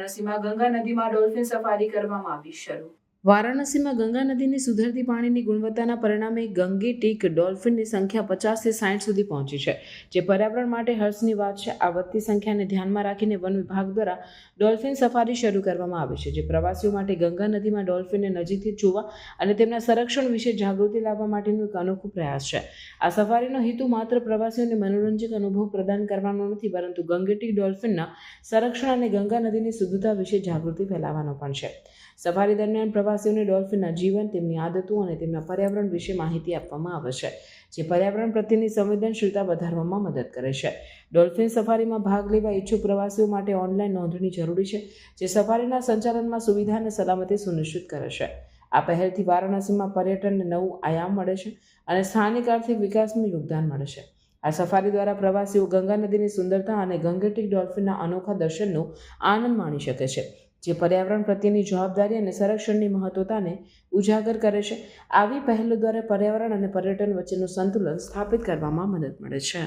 વારાણસીમાં ગંગા નદીમાં dolphin safari કરવામાં આવી શરૂ. વારાણસીમાં ગંગા નદીની સુધરતી પાણીની ગુણવત્તાના પરિણામે ગંગેટિક ડોલ્ફિનની સંખ્યા પચાસથી સાઠ સુધી પહોંચી છે. જે પર્યાવરણ માટે હર્ષની વાત છે. આ વધતી સંખ્યાને ધ્યાનમાં રાખીને વન વિભાગ દ્વારા ડોલ્ફિન સફારી શરૂ કરવામાં આવી છે, જે પ્રવાસીઓ માટે ગંગા નદીમાં ડોલ્ફિનને નજીકથી જોવા અને તેમના સંરક્ષણ વિશે જાગૃતિ લાવવા માટેનો એક અનોખો પ્રયાસ છે. આ સફારીનો હેતુ માત્ર પ્રવાસીઓને મનોરંજક અનુભવ પ્રદાન કરવાનો નથી, પરંતુ ગંગેટિક ડોલ્ફિનના સંરક્ષણ અને ગંગા નદીની શુદ્ધતા વિશે જાગૃતિ ફેલાવવાનો પણ છે. સફારી દરમિયાન પ્રવાસીઓને ડોલ્ફિનના જીવન, તેમની આદતો અને તેમના પર્યાવરણ વિશે માહિતી આપવામાં આવે છે, જે પર્યાવરણ પ્રત્યેની સંવેદનશીલતા વધારવામાં મદદ કરે છે. ડોલ્ફિન સફારીમાં ભાગ લેવા ઈચ્છુક પ્રવાસીઓ માટે ઓનલાઈન નોંધણી જરૂરી છે, જે સફારીના સંચાલનમાં સુવિધા અને સલામતી સુનિશ્ચિત કરે છે. આ પહેલથી વારાણસીમાં પર્યટનને નવું આયામ મળે છે અને સ્થાનિક આર્થિક વિકાસમાં યોગદાન મળે છે. આ સફારી દ્વારા પ્રવાસીઓ ગંગા નદીની સુંદરતા અને ગંગેટિક ડોલ્ફિનના અનોખા દર્શનનો આનંદ માણી શકે છે. જે પર્યાવરણ પ્રત્યેની જવાબદારી અને સંરક્ષણની મહત્વતાને ઉજાગર કરે છે, આવી પહેલો દ્વારા પર્યાવરણ અને પર્યટન વચ્ચેનું સંતુલન સ્થાપિત કરવામાં મદદ મળે છે.